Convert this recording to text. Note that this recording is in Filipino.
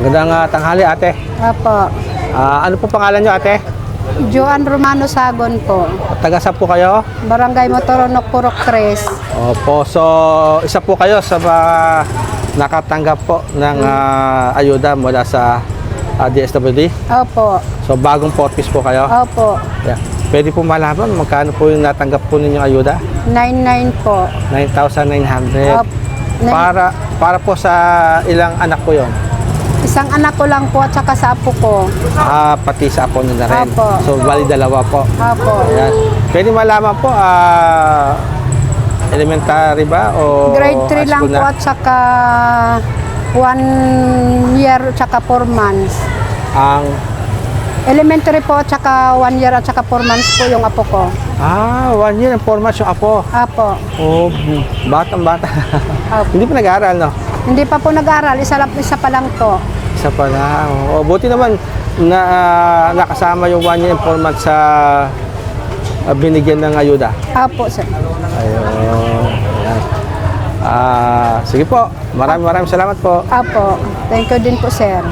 Magandang ah, tanghali ate. Opo. Ah, ano po pangalan nyo ate? Joan Romano Sagon po. Taga saan po kayo? Barangay Motoronok, Purok 3. Opo, so isa po kayo sa mga nakatanggap po ng ah, ayuda mula sa ah, DSWD. Opo. So bagong portis po kayo. Opo. Yeah. Pwede po malaman magkano po yung natanggap po ninyong ayuda? 99 po. 9,900. Opo. Para para po sa ilang anak po 'yon. Isang anak ko lang po at saka sa apo ko. Ah, pati sa apo nyo na rin. Opo. So bali dalawa po. Opo. Ayan. Pwede malaman po, ah, elementary ba o Grade 3 high lang school po na? at saka 1 year at saka 4 months. Ang, Elementary po at saka 1 year at saka 4 months po yung apo ko. ah, one year and four months yung apo. Apo. Oh, batang bata. Opo. Hindi pa nag-aaral, no? Hindi pa po nag-aral, isa, lang, isa pa lang po. Isa pa na. Oh, buti naman na ah, nakasama yung one year and four months sa ah, binigyan ng ayuda. Apo, sir. Ayun. Ayan. Ah, sige po. Maraming maraming salamat po. Apo. Thank you din po, sir.